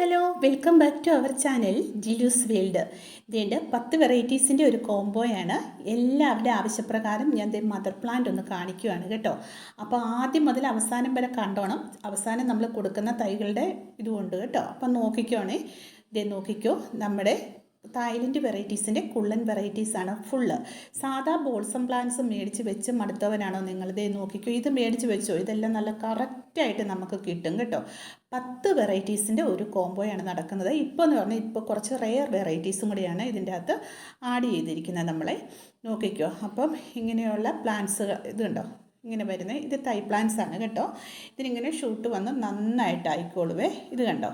Welcome back to our channel Jilu's world. ഇതിന്റെ പത്ത് വെറൈറ്റീസിന്റെ ഒരു കോംബോയാണ്. എല്ലാവരുടെ ആവശ്യപ്രകാരം ഞാൻ മദർ പ്ലാന്റ് ഒന്ന് കാണിക്കുകയാണ് കേട്ടോ. അപ്പോൾ ആദ്യം മുതൽ അവസാനം വരെ കണ്ടോണം. അവസാനം നമ്മൾ കൊടുക്കുന്ന തൈകളുടെ ഇതുമുണ്ട് കേട്ടോ. അപ്പം നോക്കിക്കോണേ. ഇതേ നോക്കിക്കോ നമ്മുടെ തായ്ലൻഡ് വെറൈറ്റീസിന്റെ കുള്ളൻ വെറൈറ്റീസാണ് ഫുള്ള്. സാധാ ബോൾസം പ്ലാന്റ്സ് മേടിച്ച് വെച്ച് മടുത്തവനാണോ നിങ്ങൾ? ഇതേ നോക്കിക്കോ ഇത് മേടിച്ച് വെച്ചോ ഇതെല്ലാം നല്ല കറക്റ്റായിട്ട് നമുക്ക് കിട്ടും കേട്ടോ. പത്ത് വെറൈറ്റീസിന്റെ ഒരു കോംബോയാണ് നടക്കുന്നത്. ഇപ്പോൾ എന്ന് പറഞ്ഞാൽ ഇപ്പോൾ കുറച്ച് റെയർ വെറൈറ്റീസും കൂടിയാണ് ഇതിന്റെ അകത്ത് ആഡ് ചെയ്തിരിക്കുന്നത് നമ്മളെ. നോക്കിക്കോ അപ്പം ഇങ്ങനെയുള്ള പ്ലാന്റ്സ് ഇതുണ്ടോ ഇങ്ങനെ വരുന്നത്. ഇത് തൈ പ്ലാന്റ്സ് ആണ് കേട്ടോ. ഇതിനിങ്ങനെ ഷൂട്ട് വന്ന് നന്നായിട്ട് ആയിക്കോളുവേ ഇത് കണ്ടോ?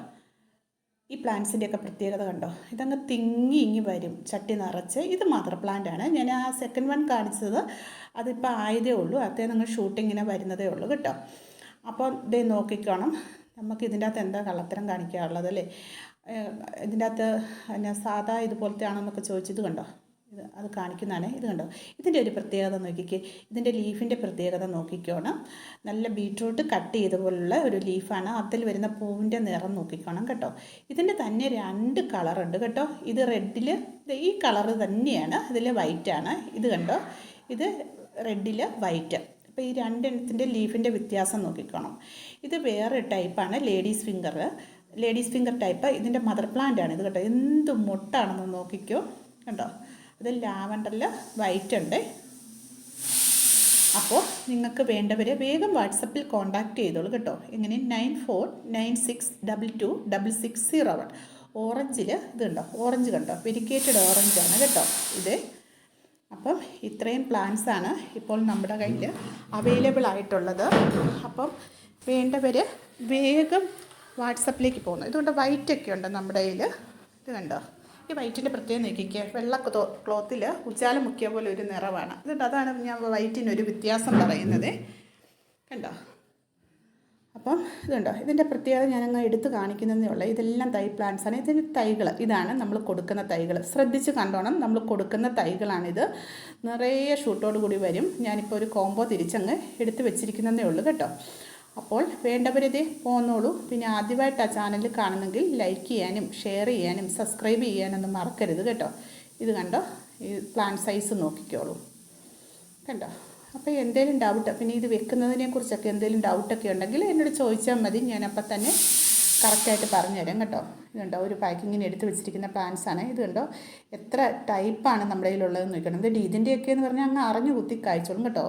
ഈ പ്ലാന്റ്സിന്റെയൊക്കെ പ്രത്യേകത കണ്ടോ? ഇതങ്ങ് തിങ്ങി ഇങ്ങി വരും ചട്ടി നിറച്ച്. ഇത് മദർ പ്ലാന്റ് ആണ്. ഞാൻ ആ സെക്കൻഡ് വൺ കാണിച്ചത് അതിപ്പോൾ ആയതേ ഉള്ളൂ. അതേ നിങ്ങൾ ഷൂട്ടിങ്ങിനെ വരുന്നതേ ഉള്ളൂ കേട്ടോ. അപ്പോൾ ഇതേ നോക്കിക്കോണം. നമുക്ക് ഇതിന്റെ അകത്ത് എന്താ കള്ളത്തരം കാണിക്കാറുള്ളത് അല്ലേ? ഇതിന്റെ അകത്ത് പിന്നെ സാധാ ഇതുപോലത്തെ ആണെന്നൊക്കെ ചോദിച്ചത് കണ്ടോ? ഇത് അത് കാണിക്കുന്നതാണ്. ഇത് കണ്ടോ? ഇതിന്റെ ഒരു പ്രത്യേകത നോക്കിക്കേ. ഇതിന്റെ ലീഫിന്റെ പ്രത്യേകത നോക്കിക്കോണം. നല്ല ബീട്രൂട്ട് കട്ട് ചെയ്ത പോലുള്ള ഒരു ലീഫാണ്. അതിൽ വരുന്ന പൂവിന്റെ നിറം നോക്കിക്കോണം കേട്ടോ. ഇതിന്റെ തന്നെ രണ്ട് കളറുണ്ട് കേട്ടോ. ഇത് റെഡിൽ ഈ കളറ് തന്നെയാണ്. ഇതിൽ വൈറ്റാണ്. ഇത് കണ്ടോ? ഇത് റെഡിൽ വൈറ്റ്. അപ്പോൾ ഈ രണ്ടെണ്ണത്തിന്റെ ലീഫിന്റെ വ്യത്യാസം നോക്കിക്കോണം. ഇത് വേറെ ടൈപ്പാണ് ladies finger. Ladies finger type ഇതിന്റെ മദർ പ്ലാന്റ് ആണ് ഇത് കേട്ടോ. എന്ത് മുട്ടാണെന്ന് നോക്കിക്കോ. കണ്ടോ? ഇത് ലാവണ്ടറിൽ വൈറ്റ് ഉണ്ട് അപ്പോൾ നിങ്ങൾക്ക് വേണ്ടവർ വേഗം വാട്സപ്പിൽ കോൺടാക്റ്റ് ചെയ്തോളൂ കേട്ടോ. ഇങ്ങനെ nine four nine six double two double six zero one. ഓറഞ്ചിൽ ഇതുണ്ടോ? ഓറഞ്ച് കണ്ടോ? വെരിക്കേറ്റഡ് ഓറഞ്ചാണ് കേട്ടോ ഇത്. അപ്പം ഇത്രയും പ്ലാന്റ്സ് ആണ് ഇപ്പോൾ നമ്മുടെ കയ്യിൽ അവൈലബിൾ ആയിട്ടുള്ളത്. അപ്പം വേണ്ടവർ വേഗം വാട്സപ്പിലേക്ക് പോകുന്നു. ഇതുകൊണ്ട് വൈറ്റൊക്കെ ഉണ്ട് നമ്മുടെ കയ്യിൽ. ഇത് കണ്ടോ? ഈ വൈറ്റിന്റെ പ്രത്യേകം നോക്കിക്കുക വെള്ള ക്ലോത്തിൽ ഉച്ചാല മുക്കിയ പോലെ ഒരു നിറവാണ്. എന്നിട്ട് അതാണ് ഞാൻ വൈറ്റിനൊരു വ്യത്യാസം പറയുന്നത്. കണ്ടോ? അപ്പം ഇതുണ്ടോ? ഇതിന്റെ പ്രത്യേകത ഞാനങ്ങ് എടുത്ത് കാണിക്കുന്നതേ ഉള്ളൂ. ഇതെല്ലാം തൈ പ്ലാന്റ്സ് ആണ്. ഇതിന്റെ തൈകൾ ഇതാണ് നമ്മൾ കൊടുക്കുന്ന തൈകൾ ശ്രദ്ധിച്ച് കണ്ടോണം നമ്മൾ കൊടുക്കുന്ന തൈകളാണിത്. നിറയെ ഷൂട്ടോട് കൂടി വരും. ഞാനിപ്പോൾ ഒരു കോംബോ തിരിച്ചങ്ങ് എടുത്ത് വെച്ചിരിക്കുന്നതേ ഉള്ളൂ കേട്ടോ. അപ്പോൾ വേണ്ടവരിത് പോന്നോളൂ. പിന്നെ ആദ്യമായിട്ട് ആ ചാനൽ കാണുന്നെങ്കിൽ ലൈക്ക് ചെയ്യാനും ഷെയർ ചെയ്യാനും സബ്സ്ക്രൈബ് ചെയ്യാനൊന്നും മറക്കരുത് കേട്ടോ. ഇത് കണ്ടോ? ഈ പ്ലാന്റ് സൈസ് നോക്കിക്കോളൂ. കണ്ടോ? അപ്പോൾ എന്തെങ്കിലും ഡൗട്ട് പിന്നെ ഇത് വെക്കുന്നതിനെ കുറിച്ചൊക്കെ എന്തെങ്കിലും ഡൗട്ടൊക്കെ ഉണ്ടെങ്കിൽ എന്നോട് ചോദിച്ചാൽ മതി. ഞാനപ്പോൾ തന്നെ കറക്റ്റായിട്ട് പറഞ്ഞുതരാം കേട്ടോ. ഇതുണ്ടോ ഒരു പാക്കിങ്ങിന് എടുത്ത് വെച്ചിരിക്കുന്ന പ്ലാന്റ്സ് ആണ്. ഇത് കണ്ടോ? എത്ര ടൈപ്പാണ് നമ്മുടെ കയ്യിലുള്ളതെന്ന് നോക്കണം. ഇത് ഇതിന്റെയൊക്കെ എന്ന് പറഞ്ഞാൽ അങ്ങ് അറിഞ്ഞു കുത്തി കായ്ച്ചോളും കേട്ടോ.